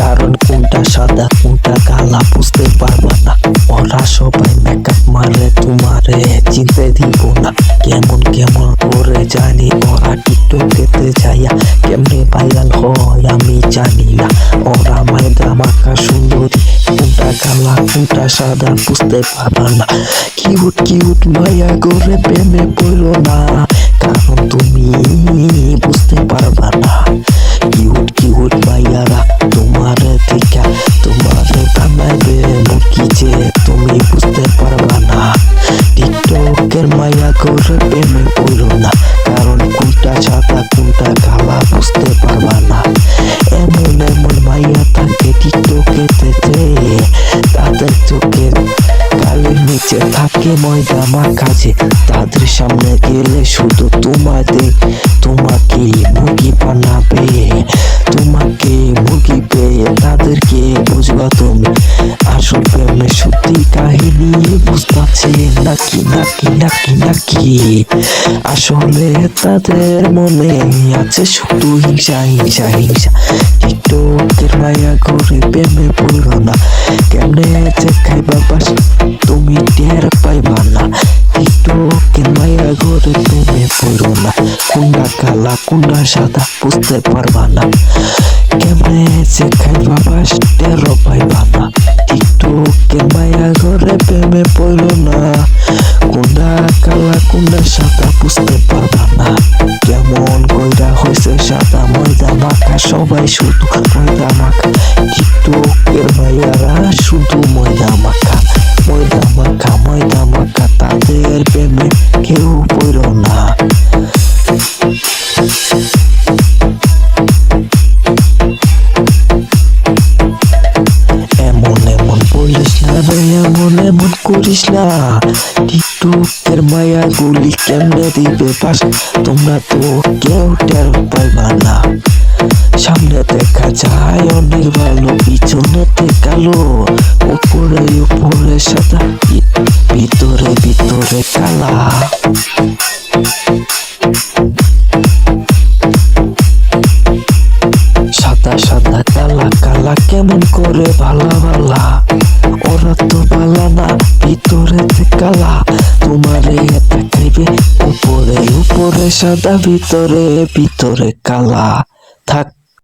কারণ কোনটা সাদা, কোনটা কালা বুঝতে পারবা না। ওরা সবাই মেকআপ মারে, তোমারে চিনতে জানি ওরা যাইয়া কেমনে ভাইরাল আমি জানি না। ওরা মায়েদা মাখা সাদা বুঝতে পারবা না। কিউট কিউট মায়া করে প্রেমে পড়ল না। কারণ তুমি বুঝতে পারবা না। কিউট কিউট মাইয়ারা তোমার থেকে, তোমার বানাইবে মুরগি যে তুমি বুঝতে পারবা না। টিকটকের মায়া করে প্রেমে পড়ো না। কারণ কোনটা সাদা, কোনটা কালা বুঝতে পারবা না। তাদের চোখের গালের নিচে থাকে ময়দা মাখা যে তাদের সামনে গেলে শুধু তোমাদের, তোমাকে মুরগি বানাবে, তোমাকে মুরগি পেয়ে তাদেরকে বুঝবা তুমি। আসল প্রেমে সত্যি কাহিনী বুঝতেছে, নাকি নাকি নাকি নাকি? আসলে তাদের মনে আছে শুধু হিংসা হিংসা হিংসা। টিকটকের মায়া করে প্রেমে পড়ো না। কেমনে যে খাইবা বাস, তুমি টের পাইবা না। টিকটকের মায়া করে প্রেমে পড়ো না। কোনটা কালা কোনটা সাদা, বুঝতে পারবা না। কেমনে যে খাইবা বাস, টের পাইবা না। টিকটকের মায়া করে প্রেমে পড়ো না। কালা সাদা, বুঝতে পারবা মাখা, সবাই শুধু ময়দা মাখা। টিকটকের ভাইয়ারা শুধু ময়দা মাখা ময়দা মাখা ময়দা মাখা, তাদের প্রেমে কেউ পড়ল না। এমন এমন করিস না। টিকটকের মায়া গুলি কেমনে দিবে পাস তোমরা তো কেউ টের পাইবা না। সামনে দেখা যায় অনেক ভালো পিছনেতে কালো, উপরে উপরে সাদা, ভিতরে ভিতরে কালা। সাদা সাদা, কালা কালা কেমন করে ভালা ভালা? ওরা তো ভালা না ভিতরে কালা। তোমারে দেখাইবে উপরে উপরে সাদা, ভিতরে ভিতরে কালা। থাক